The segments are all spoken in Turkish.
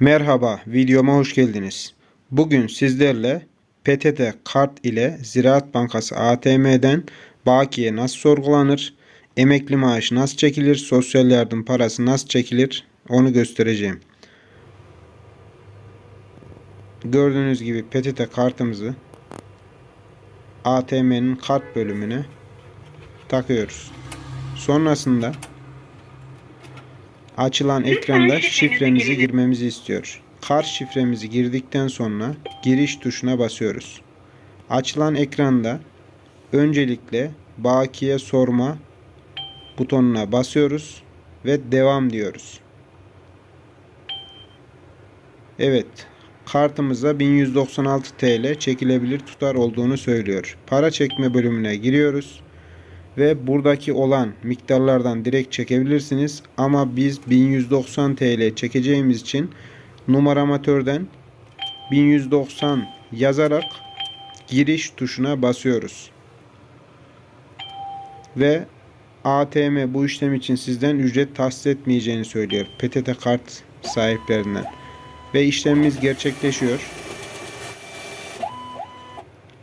Merhaba, videoma hoş geldiniz. Bugün sizlerle PTT kart ile Ziraat Bankası ATM'den bakiye nasıl sorgulanır, emekli maaşı nasıl çekilir, sosyal yardım parası nasıl çekilir onu göstereceğim. Gördüğünüz gibi PTT kartımızı ATM'nin kart bölümüne takıyoruz. Sonrasında Açılan ekranda şifremizi girmemizi istiyor. Kart şifremizi girdikten sonra giriş tuşuna basıyoruz. Açılan ekranda öncelikle bakiye sorma butonuna basıyoruz ve devam diyoruz. Evet, kartımıza 1196 TL çekilebilir tutar olduğunu söylüyor. Para çekme bölümüne giriyoruz ve buradaki olan miktarlardan direkt çekebilirsiniz. Ama biz 1190 TL çekeceğimiz için numaramatörden 1190 yazarak giriş tuşuna basıyoruz. Ve ATM bu işlem için sizden ücret tahsis etmeyeceğini söylüyor. PTT kart sahiplerinden. Ve işlemimiz gerçekleşiyor.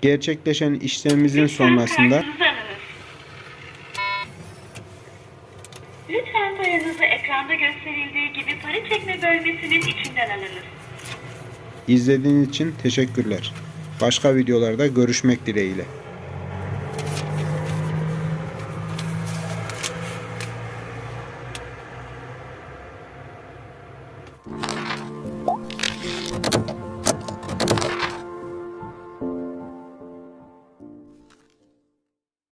Gerçekleşen işlemimizin sonrasında kartınızı alınız. Lütfen paranızı ekranda gösterildiği gibi para çekme bölmesinin içinden alınız. İzlediğiniz için teşekkürler. Başka videolarda görüşmek dileğiyle.